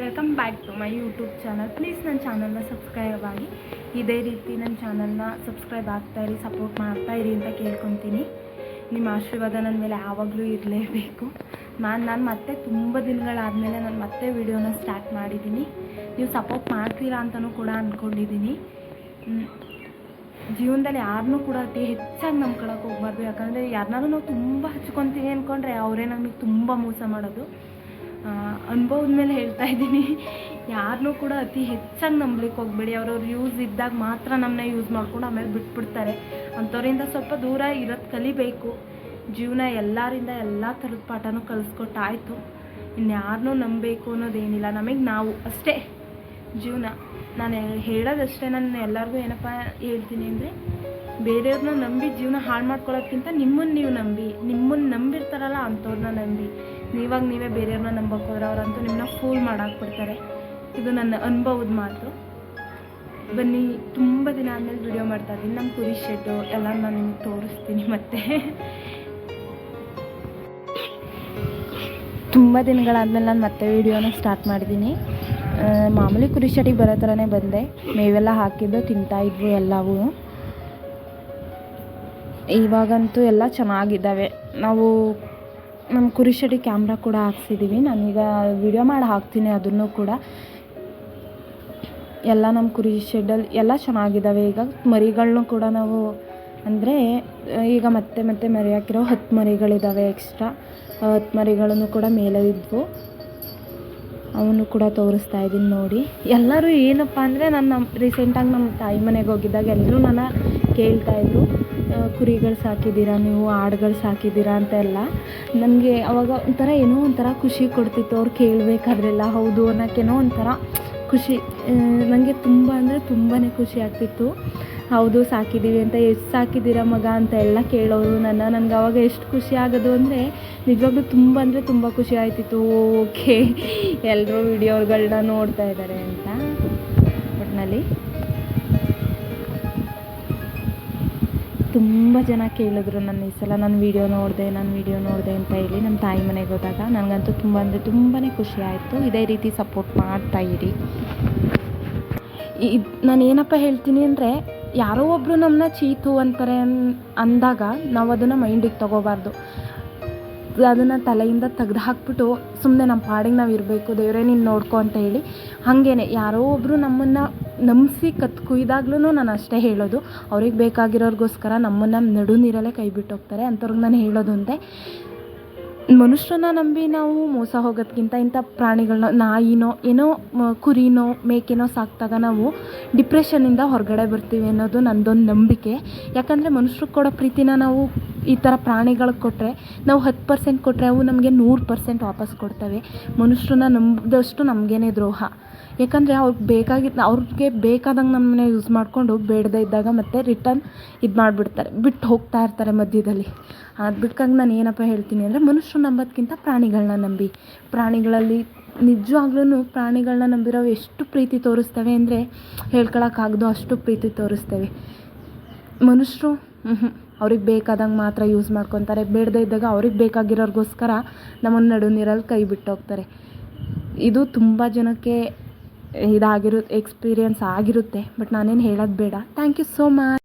Welcome back to my YouTube channel. Please ನನ್ನ ಚಾನಲ್ನ subscribe ಆಗಿ. ಇದೇ ರೀತಿ ನನ್ನ ಚಾನಲ್ನ ಸಬ್ಸ್ಕ್ರೈಬ್ ಆಗ್ತಾಯಿರಿ ಸಪೋರ್ಟ್ ಮಾಡ್ತಾ ಇರಿ ಅಂತ ಕೇಳ್ಕೊತೀನಿ. ನಿಮ್ಮ ಆಶೀರ್ವಾದ ನನ್ನ ಮೇಲೆ ಯಾವಾಗಲೂ ಇರಲೇಬೇಕು. ನಾನು ನಾನು ಮತ್ತೆ ತುಂಬ ದಿನಗಳಾದಮೇಲೆ ನಾನು ಮತ್ತೆ ವಿಡಿಯೋನ ಸ್ಟಾರ್ಟ್ ಮಾಡಿದ್ದೀನಿ. ನೀವು ಸಪೋರ್ಟ್ ಮಾಡ್ತೀರಾ ಅಂತಲೂ ಕೂಡ ಅಂದ್ಕೊಂಡಿದ್ದೀನಿ ಜೀವನದಲ್ಲಿ ಯಾರನ್ನೂ ಕೂಡ ಅತಿ ಹೆಚ್ಚಾಗಿ ನಂಬ್ಕೊಳಕ್ಕೆ ಹೋಗ್ಬಾರ್ದು. ಯಾಕಂದರೆ ಯಾರನ್ನಾದ್ರೂ ನಾವು ತುಂಬ ಹಚ್ಕೊತೀವಿ ಅಂದ್ಕೊಂಡ್ರೆ ಅವರೇ ನಮಗೆ ತುಂಬ ಮೋಸ ಮಾಡೋದು. ಅನುಭವದ ಮೇಲೆ ಹೇಳ್ತಾ ಇದ್ದೀನಿ. ಯಾರನ್ನೂ ಕೂಡ ಅತಿ ಹೆಚ್ಚಾಗಿ ನಂಬಲಿಕ್ಕೆ ಹೋಗ್ಬೇಡಿ. ಅವ್ರವ್ರ ಯೂಸ್ ಇದ್ದಾಗ ಮಾತ್ರ ನಮ್ಮನ್ನ ಯೂಸ್ ಮಾಡ್ಕೊಂಡು ಆಮೇಲೆ ಬಿಟ್ಬಿಡ್ತಾರೆ. ಅಂಥವ್ರಿಂದ ಸ್ವಲ್ಪ ದೂರ ಇರೋದು ಕಲಿಬೇಕು. ಜೀವನ ಎಲ್ಲರಿಂದ ಎಲ್ಲ ಥರದ ಪಾಠನೂ ಕಲಿಸ್ಕೊಟ್ಟಾಯಿತು. ಇನ್ಯಾರನ್ನೂ ನಂಬಬೇಕು ಅನ್ನೋದೇನಿಲ್ಲ. ನಮಗೆ ನಾವು ಅಷ್ಟೇ ಜೀವನ. ನಾನು ಹೇಳೋದಷ್ಟೇ ನಾನು ಎಲ್ಲರಿಗೂ ಏನಪ್ಪ ಹೇಳ್ತೀನಿ ಅಂದರೆ ಬೇರೆಯವ್ರನ್ನ ನಂಬಿ ಜೀವನ ಹಾಳು ಮಾಡ್ಕೊಳ್ಳೋದ್ಕಿಂತ ನಿಮ್ಮನ್ನು ನೀವು ನಂಬಿ ನಿಮ್ಮನ್ನು ನಂಬಿರ್ತಾರಲ್ಲ ಅಂಥವ್ರನ್ನ ನಂಬಿ. ನೀವಾಗ ನೀವೇ ಬೇರೆಯವ್ರನ್ನ ನಂಬಕ್ಕೆ ಹೋದ್ರೆ ಅವರಂತೂ ನಿಮ್ಮನ್ನ ಫೂಲ್ ಮಾಡಾಕ್ಬಿಡ್ತಾರೆ. ಇದು ನನ್ನ ಅನುಭವದ ಮಾತು. ಬನ್ನಿ, ತುಂಬ ದಿನ ಆದಮೇಲೆ ವಿಡಿಯೋ ಮಾಡ್ತಾ ಇದ್ದೀನಿ. ನಮ್ಮ ಕುರಿ ಶೆಡ್ಡು ಎಲ್ಲ ನಾನು ನಿಮಗೆ ತೋರಿಸ್ತೀನಿ ಮತ್ತೆ. ತುಂಬ ದಿನಗಳಾದಮೇಲೆ ನಾನು ಮತ್ತೆ ವೀಡಿಯೋನ ಸ್ಟಾರ್ಟ್ ಮಾಡಿದ್ದೀನಿ. ಮಾಮೂಲಿ ಕುರಿ ಶೆಡ್ಡಿಗೆ ಬರೋ ಥರನೇ ಬಂದೆ. ಮೇವೆಲ್ಲ ಹಾಕಿದ್ದು ತಿಂತಾಯಿದ್ವು ಎಲ್ಲವೂ. ಇವಾಗಂತೂ ಎಲ್ಲ ಚೆನ್ನಾಗಿದ್ದಾವೆ. ನಾವು ನಮ್ಮ ಕುರಿ ಶೆಡ್ಡಿ ಕ್ಯಾಮ್ರಾ ಕೂಡ ಹಾಕ್ಸಿದ್ದೀವಿ ನಾನೀಗ ವಿಡಿಯೋ ಮಾಡಿ ಹಾಕ್ತೀನಿ ಅದನ್ನು ಕೂಡ. ಎಲ್ಲ ನಮ್ಮ ಕುರಿ ಶೆಡ್ಡಲ್ಲಿ ಎಲ್ಲ ಚೆನ್ನಾಗಿದ್ದಾವೆ ಈಗ ಮರಿಗಳನ್ನೂ ಕೂಡ ನಾವು ಅಂದರೆ, ಈಗ ಮತ್ತೆ ಮತ್ತೆ ಮರಿ ಹಾಕಿರೋ ಹತ್ತು ಮರಿಗಳಿದ್ದಾವೆ ಎಕ್ಸ್ಟ್ರಾ ಹತ್ತು ಮರಿಗಳನ್ನು ಕೂಡ ಮೇಲೆ ಇದ್ವು. ಅವನು ಕೂಡ ತೋರಿಸ್ತಾ ಇದ್ದೀನಿ ನೋಡಿ. ಎಲ್ಲರೂ ಏನಪ್ಪ ಅಂದರೆ ನಾನು ನಮ್ಮ ರೀಸೆಂಟಾಗಿ ನಮ್ಮ ತಾಯಿ ಮನೆಗೆ ಹೋಗಿದ್ದಾಗ ಎಲ್ಲರೂ ನನ್ನ ಕೇಳ್ತಾಯಿದ್ರು ಕುರಿಗಳು ಸಾಕಿದ್ದೀರಾ, ನೀವು ಆಡುಗಳು ಸಾಕಿದ್ದೀರಾ ಅಂತ ಎಲ್ಲ ನನಗೆ ಅವಾಗ ಒಂಥರ ಏನೋ ಒಂಥರ ಖುಷಿ ಕೊಡ್ತಿತ್ತು. ಅವ್ರು ಕೇಳಬೇಕಾದ್ರೆಲ್ಲ ಹೌದು ಅನ್ನೋಕ್ಕೇನೋ ಒಂಥರ ಖುಷಿ ನನಗೆ ತುಂಬ ಅಂದರೆ ತುಂಬಾ ಖುಷಿ ಆಗ್ತಿತ್ತು. ಹೌದು, ಸಾಕಿದ್ದೀವಿ ಅಂತ, ಎಷ್ಟು ಸಾಕಿದ್ದೀರಾ ಮಗ ಅಂತ ಎಲ್ಲ ಕೇಳೋರು ನನ್ನ, ನನಗೆ ಅವಾಗ ಎಷ್ಟು ಖುಷಿ ಆಗೋದು ಅಂದರೆ ನಿಜವಾಗ್ಲೂ ತುಂಬ ಅಂದರೆ ತುಂಬ ಖುಷಿ ಆಯ್ತಿತ್ತು. ಓಕೆ ಎಲ್ಲರೂ ವಿಡಿಯೋಗಳನ್ನ ನೋಡ್ತಾ ಇದ್ದಾರೆ ಅಂತ ಒಟ್ಟಿನಲ್ಲಿ ತುಂಬ ಜನ ಕೇಳಿದ್ರು ನನ್ನ ಈ ಸಲ ನಾನು ವೀಡಿಯೋ ನೋಡಿದೆ ನಾನು ವೀಡಿಯೋ ನೋಡಿದೆ ಅಂತ ಹೇಳಿ ನಮ್ಮ ತಾಯಿ ಮನೆಗೆ ಹೋದಾಗ. ನನಗಂತೂ ತುಂಬ ಅಂದರೆ ತುಂಬಾ ಖುಷಿ ಆಯಿತು. ಇದೇ ರೀತಿ ಸಪೋರ್ಟ್ ಮಾಡ್ತಾ ಇರಿ. ಇದು ನಾನು ಏನಪ್ಪ ಹೇಳ್ತೀನಿ ಅಂದರೆ, ಯಾರೋ ಒಬ್ಬರು ನಮ್ಮನ್ನ ಚೀತು ಅಂತಾರೆ ಅಂದಾಗ ನಾವು ಅದನ್ನು ಮೈಂಡಿಗೆ ತೊಗೋಬಾರ್ದು. ಅದನ್ನು ತಲೆಯಿಂದ ತೆಗ್ದು ಹಾಕ್ಬಿಟ್ಟು ಸುಮ್ಮನೆ ನಮ್ಮ ಪಾಡಿಗೆ ನಾವು ಇರಬೇಕು, ದೇವರೇ ನೀನು ನೋಡ್ಕೊ ಅಂತ ಹೇಳಿ. ಹಾಗೇನೆ, ಯಾರೋ ಒಬ್ಬರು ನಮ್ಮನ್ನು ನಂಬಿಸಿ ಕತ್ ಕುಯ್ದಾಗ್ಲೂ ನಾನು ಅಷ್ಟೇ ಹೇಳೋದು. ಅವ್ರಿಗೆ ಬೇಕಾಗಿರೋರಿಗೋಸ್ಕರ ನಮ್ಮನ್ನು ನಡು ನೀರಲ್ಲೇ ಕೈ ಬಿಟ್ಟು ಹೋಗ್ತಾರೆ. ಅಂಥವ್ರಿಗೆ ನಾನು ಹೇಳೋದು ಅಂತೆ. ಮನುಷ್ಯರನ್ನ ನಂಬಿ ನಾವು ಮೋಸ ಹೋಗೋದ್ಕಿಂತ ಇಂಥ ಪ್ರಾಣಿಗಳನ್ನ ನಾಯಿನೋ, ಏನೋ ಕುರಿನೋ, ಮೇಕೆನೋ ಸಾಕ್ತಾಗ ನಾವು ಡಿಪ್ರೆಷನ್ನಿಂದ ಹೊರಗಡೆ ಬರ್ತೀವಿ ಅನ್ನೋದು ನಂದೊಂದು ನಂಬಿಕೆ. ಯಾಕಂದರೆ ಮನುಷ್ಯರಿಗೆ ಕೊಡೋ ಪ್ರೀತಿನ ನಾವು ಈ ಥರ ಪ್ರಾಣಿಗಳಿಗೆ ಕೊಟ್ಟರೆ ನಾವು ಹತ್ತು ಪರ್ಸೆಂಟ್ ಕೊಟ್ಟರೆ ಅವು ನಮಗೆ ನೂರು ಪರ್ಸೆಂಟ್ ವಾಪಸ್ ಕೊಡ್ತವೆ. ಮನುಷ್ಯರನ್ನ ನಂಬಿದಷ್ಟು ನಮಗೇನೆ ದ್ರೋಹ. ಯಾಕಂದರೆ ಅವ್ರಿಗೆ ಬೇಕಾಗಿದ್ದ ಅವ್ರಿಗೆ ಬೇಕಾದಂಗೆ ನಮ್ಮನ್ನ ಯೂಸ್ ಮಾಡಿಕೊಂಡು ಬೇಡದೇ ಇದ್ದಾಗ ಮತ್ತೆ ರಿಟರ್ನ್ ಇದು ಮಾಡಿಬಿಡ್ತಾರೆ. ಬಿಟ್ಟು ಹೋಗ್ತಾ ಇರ್ತಾರೆ ಮಧ್ಯದಲ್ಲಿ. ಅದಕ್ಕಾಗಿ ನಾನು ಏನಪ್ಪ ಹೇಳ್ತೀನಿ ಅಂದರೆ ಮನುಷ್ಯರು ನಂಬೋದ್ಕಿಂತ ಪ್ರಾಣಿಗಳನ್ನ ನಂಬಿ. ಪ್ರಾಣಿಗಳಲ್ಲಿ ನಿಜವಾಗ್ಲೂ ಪ್ರಾಣಿಗಳನ್ನ ನಂಬಿರೋ ಎಷ್ಟು ಪ್ರೀತಿ ತೋರಿಸ್ತವೆ ಅಂದರೆ ಹೇಳ್ಕೊಳಕ್ಕಾಗದು ಅಷ್ಟು ಪ್ರೀತಿ ತೋರಿಸ್ತೇವೆ. ಮನುಷ್ಯರು ಅವ್ರಿಗೆ ಬೇಕಾದಂಗೆ ಮಾತ್ರ ಯೂಸ್ ಮಾಡ್ಕೊತಾರೆ. ಬೇಡದೇ ಇದ್ದಾಗ ಅವ್ರಿಗೆ ಬೇಕಾಗಿರೋರಿಗೋಸ್ಕರ ನಮ್ಮನ್ನು ನಡು ನೀರಲ್ಲಿ ಕೈ ಬಿಟ್ಟು ಹೋಗ್ತಾರೆ. ಇದು ತುಂಬ ಜನಕ್ಕೆ ಇದಾಗಿರು ಎಕ್ಸ್ಪೀರಿಯನ್ಸ್ ಆಗಿರುತ್ತೆ. ಬಟ್ ನಾನೇನು ಹೇಳೋದು ಬೇಡ. Thank you so much